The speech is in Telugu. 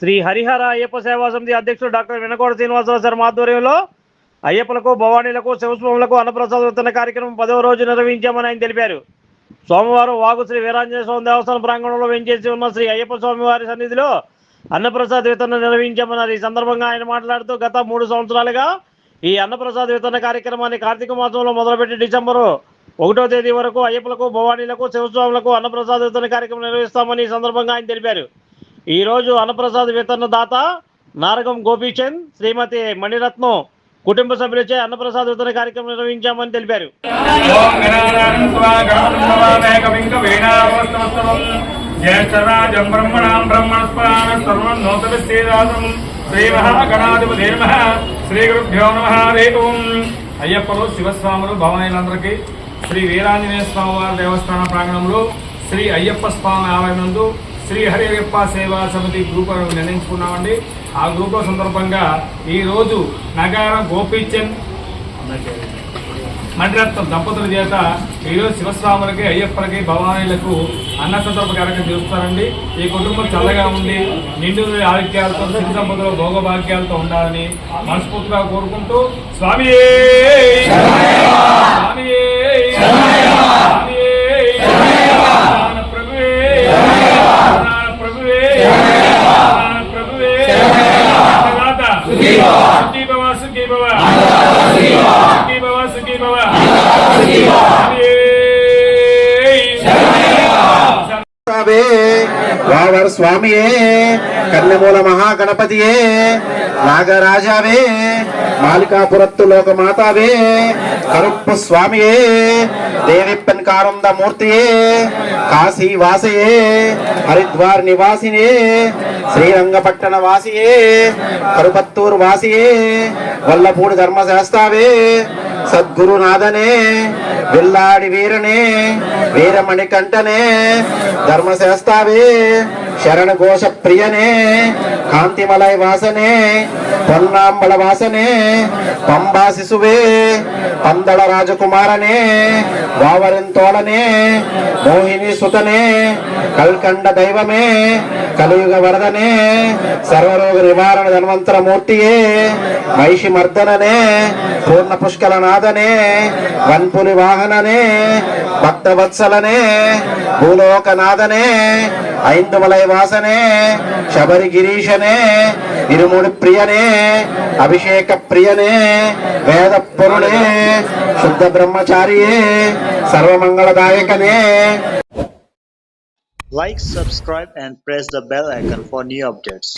శ్రీ హరిహర అయ్యప్ప సేవా సమితి అధ్యక్షుడు డాక్టర్ వినకోడ శ్రీనివాసరావు శర్మ ఆధ్వర్యంలో అయ్యప్పలకు భవానీలకు శివస్వాములకు అన్నప్రసాద విత్తన కార్యక్రమం పదవ రోజు నిర్వహించామని ఆయన తెలిపారు. సోమవారం వాగు శ్రీ వీరాంజనేయ స్వామి దేవస్థానం ప్రాంగణంలో వెంచేసి ఉన్న శ్రీ అయ్యప్ప స్వామి వారి సన్నిధిలో అన్నప్రసాద్ వితరణ నిర్వహించామన్నారు. ఈ సందర్భంగా ఆయన మాట్లాడుతూ గత మూడు సంవత్సరాలుగా ఈ అన్నప్రసాద్ వితరణ కార్యక్రమాన్ని కార్తీక మాసంలో మొదలుపెట్టి డిసెంబరు ఒకటో తేదీ వరకు అయ్యప్పలకు భవానీలకు శివస్వాములకు అన్నప్రసాద్ వితరణ కార్యక్రమం నిర్వహిస్తామని ఈ సందర్భంగా ఆయన తెలిపారు. ఈ రోజు అన్నప్రసాద్ వితరణ దాత నారగం గోపీచంద్ శ్రీమతి మణిరత్నం కుటుంబ సభ్యులచే అన్నప్రసాద్ వితరణ కార్యక్రమం నిర్వహించామని తెలిపారు. జ్యేష్ఠరాజం బ్రహ్మణాం బ్రహ్మణస్పరాణ సర్వం నూతనశ్రీరాజం శ్రీ మహాగణాధిపతి నమ శ్రీ గురుభ్యో నమ హరి ఓం అయ్యప్పలు శివస్వాములు భవనీయులందరికీ శ్రీ వీరాంజనేయ స్వామి వారి దేవస్థాన ప్రాంగణంలో శ్రీ అయ్యప్ప స్వామి ఆలయనందు శ్రీ హరి అయ్యప్ప సేవా సమితి గ్రూప్ నిర్ణయించుకున్నామండి. ఆ గ్రూప్ సందర్భంగా ఈరోజు నగారం గోపీచంద్ మండరత్నం దంపతుల చేత ఈరోజు శివస్వాములకి అయ్యప్పలకి భవానీలకు అన్న సందర్భ కార్యక్రమం చేస్తారండి ఈ కుటుంబం చల్లగా ఉండి నిండు ఆరోగ్యాలతో సిద్ధ సంపదలో భోగభాగ్యాలతో ఉండాలని మనస్ఫూర్తిగా కోరుకుంటూ స్వామి స్వామి ప్రభువే ప్రభువే వావర స్వామియే కన్నెమూల మహాగణపతియే నాగరాజావే మాలికాపురత్తు లోక మాతావే కరుప్ప స్వామియే దేవిప్పన్ కారంద మూర్తియే కాశీ వాసయే హరిద్వార్ నివాసినే శ్రీరంగపట్టణ వాసియే కరుపత్తూరు వాసియే వల్లపూడి ధర్మశాస్త్రావే సద్గురునాథనే విల్లాడి వీరనే వీరమణి కంటనే ధర్మశాస్త్రావే శరణ ఘోష ప్రియనే కాంతిమలయ వాసనే పొన్నాంబళ వాసనే పంబా శిశువే పందళ రాజకుమారనే వావరింతోళనే మోహిని సుతనే కల్కండ దైవమే కలియుగ వరదనే సర్వరోగ నివారణ ధన్వంతర మూర్తియే మహిషి మర్దననే పూర్ణ పుష్కల నాదనే వన్పులి వాహననే భక్తవత్సలనే భూలోకనాథనే ఐందుమలయ వాసనే శబరి గిరీశనే ఇరుముడి ప్రియనే అభిషేక ప్రియనే వేద పురుడే శుద్ధ బ్రహ్మచారియే సర్వమంగళదాయకనే Like, subscribe, and press the bell icon for new updates.